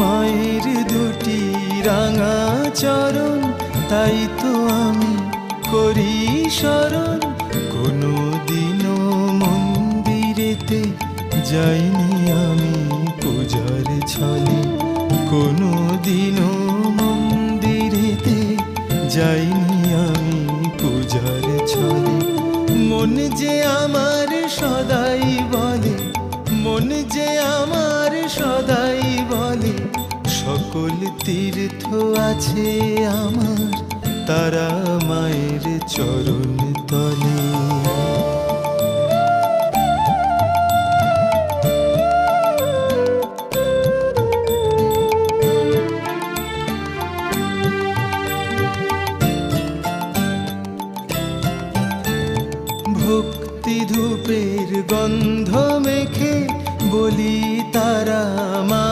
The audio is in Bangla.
মায়ের দুটি রাঙা চরণ, তাই তো আমি করি স্মরণ কোনো দিনও মন্দিরেতে যাইনি আমি পূজার ছলে। কোনো দিনও মন্দিরেতে যাইনি আমি পূজার ছলে। মন যে আমার সদাই তীর্থ আছে আমার তারা মায়ের চরণ তলে। ভক্তি ধূপের গন্ধ মেখে বলি তারা মা